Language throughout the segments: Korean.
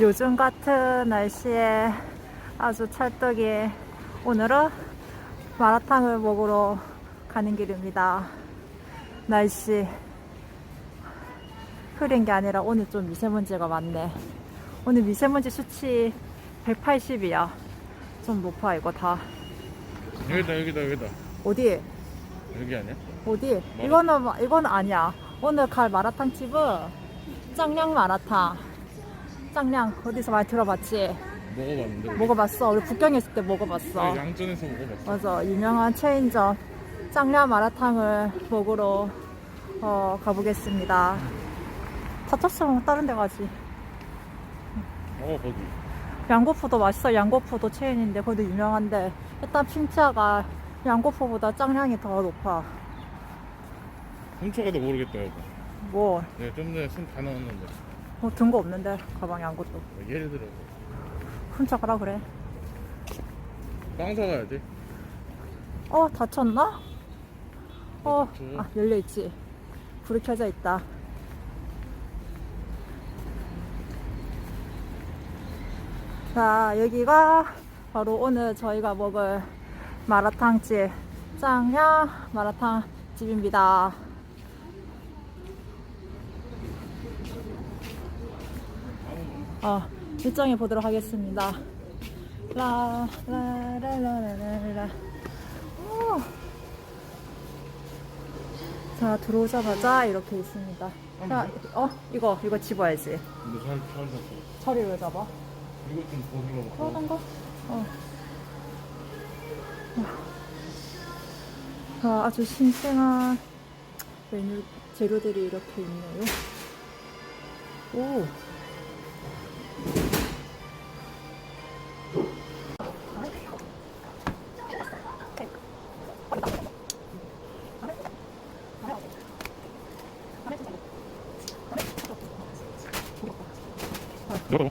요즘 같은 날씨에 아주 찰떡이 오늘은 마라탕을 먹으러 가는 길입니다. 날씨 흐린 게 아니라 오늘 좀 미세먼지가 많네. 오늘 미세먼지 수치 180이야. 좀 높아 이거 다. 여기다 여기다 여기다 어디? 여기 아니야? 어디? 이거는 마- 이거는 아니야. 오늘 갈 마라탕 집은 짱냥 마라탕. 짱냥 어디서 많이 들어봤지? 먹어봤는데. 먹어봤어. 우리 북경에 있을 때 먹어봤어. 아, 양전에서 먹어봤어 맞아. 유명한 체인점 짱냥 마라탕을 먹으러 어, 가보겠습니다. 다쳤으면 다른 데 가지. 어 거기 양고프도 맛있어. 양고프도 체인인데 거기도 유명한데 일단 핀치아가 양고프보다 짱냥이 더 높아. 훔쳐가도 모르겠다 여보 뭐 내가 좀 전에 손 다 넣었는데 뭐든거 없는데 가방에 아무것도. 뭐 예를 들어 훔쳐가라 그래. 빵 사가야지. 어 다쳤나? 어 다쳤죠. 아, 열려있지. 불이 켜져 있다. 자 여기가 바로 오늘 저희가 먹을 마라탕집. 짱야 마라탕 집입니다 어 일정해 보도록 하겠습니다. 라라 라 라 라 라 오. 자 들어오자마자 이렇게 있습니다. 자, 어 이거 이거 집어야지. 근데 잘, 잘 샀어 처리를 왜 잡아? 이거 좀 보기로 먹고. 그러던가 어. 아, 아주 신생한 메뉴 재료들이 이렇게 있네요. 오 열어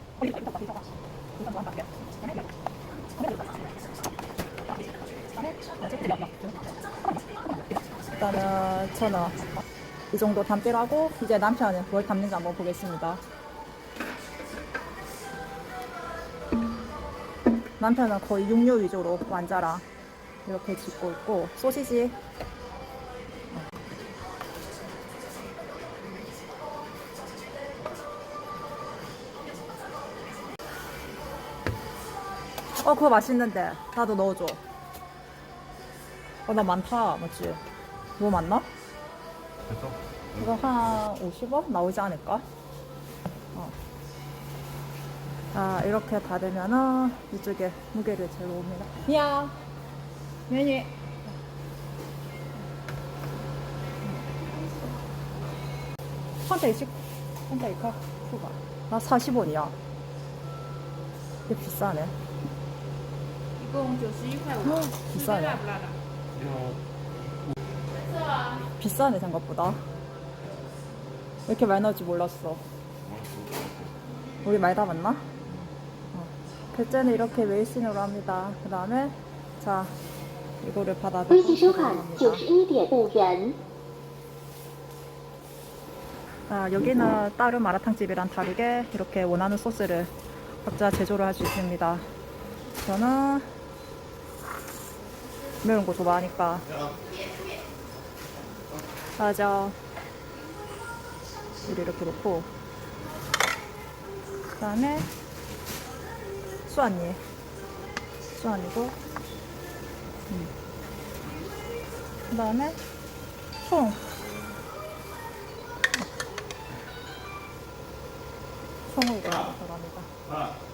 일단은 전어 이 정도 담기로 하고 이제 남편은 뭘 담는지 한번 보겠습니다. 남편은 거의 육류 위주로 완자랑 이렇게 짓고 있고 소시지 어 그거 맛있는데 나도 넣어줘 어 나 많다 맞지? 뭐 많나? 됐어? 이거 한 50원 나오지 않을까? 어. 자, 이렇게 다 되면은 이쪽에 무게를 재러 옵니다. 야, 메뉴. 한대 20, 한대 이카 후가. 나 40원이야. 이게 비싸네. 一共九十一块五， 비싸네. 辣不辣的？ 야 비싸네, 생각보다. 이렇게 많이 나올 줄 몰랐어. 우리 말 다 맞나? 어. 결제는 이렇게 웨이신으로 합니다. 그 다음에 자 이거를 받아서 微信收款九 합니다. 十一点五元。 자, 여기는 다른 마라탕집이랑 다르게 이렇게 원하는 소스를 각자 제조를 할 수 있습니다. 저는 매운 거 좋아하니까. 맞아. 이를 이렇게 놓고. 그 다음에 수안이 수안이고. 음. 그 다음에 총 총을 들어갑니다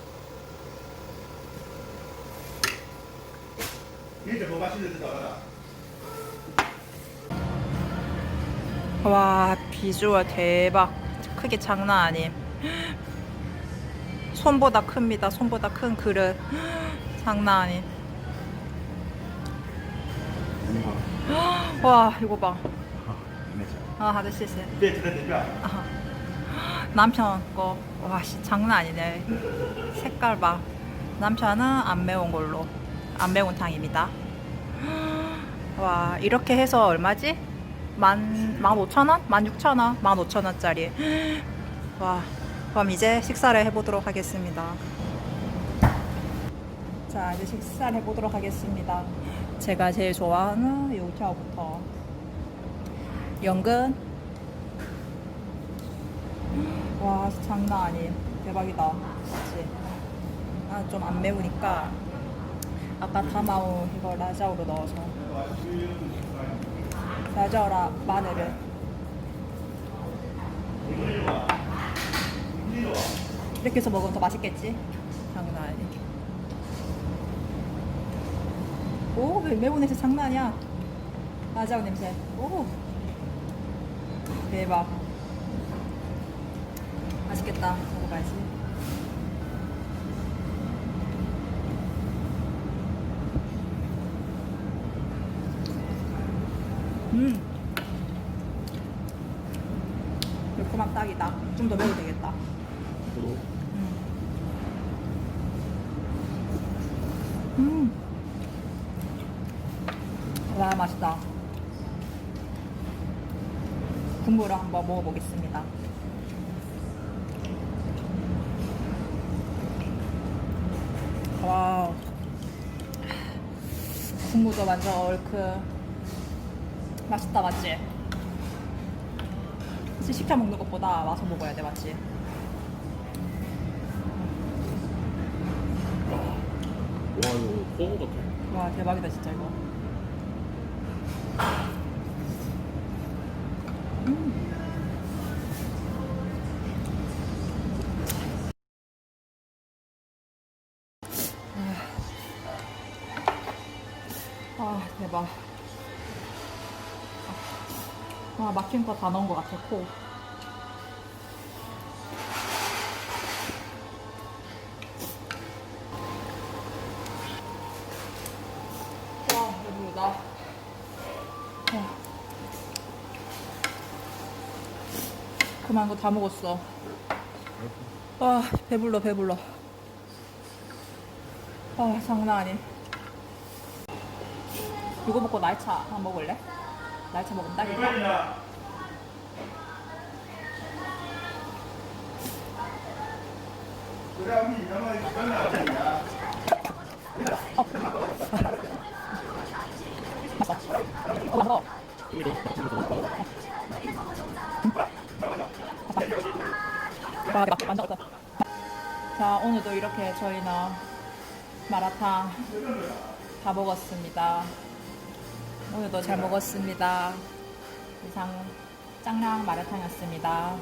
와 비주얼 대박. 크기 장난 아님. 손보다 큽니다 손보다 큰 그릇. 장난 아님. 와 이거 봐. 아, 아저씨 씨. 남편 거. 와씨 장난 아니네. 색깔 봐. 남편은 안 매운 걸로. 안 매운 탕입니다. 와 이렇게 해서 얼마지? 만, 만 오천 원? 만 육천 원? 만 오천 원짜리 와 그럼 이제 식사를 해보도록 하겠습니다. 자, 이제 식사를 해보도록 하겠습니다. 제가 제일 좋아하는 요차부터 연근. 와, 장난 아니에요. 대박이다. 아, 좀 안 매우니까 아까 다마오 이거 라자오로 넣어서 라자오라 마늘을 이렇게 해서 먹으면 더 맛있겠지? 장난 아니. 오, 매- 매운 냄새 장난 아니야. 라자오 냄새. 오, 대박. 맛있겠다. 먹어봐야지. 음. 매콤함 딱이다. 좀 더 매워도 되겠다. 음. 와, 맛있다. 국물을 한번 먹어보겠습니다. 와, 국물도 완전 얼큰. 맛있다, 맞지? 사실 시켜 먹는 것보다 와서 먹어야 돼, 맞지? 와 이거 소고 같아. 와, 대박이다, 진짜 이거. 아, 대박. 아, 막힌 거 다 넣은 것 같아, 코. 와, 배부르다. 와. 그만 거 다 먹었어. 아, 배불러, 배불러. 아, 장난 아니. 이거 먹고 날차 한번 먹을래? 완전 없다. 자, 오늘도 이렇게 저희는 마라탕 다 먹었습니다. 오늘도 잘 먹었습니다. 이상 짱랑 마라탕이었습니다.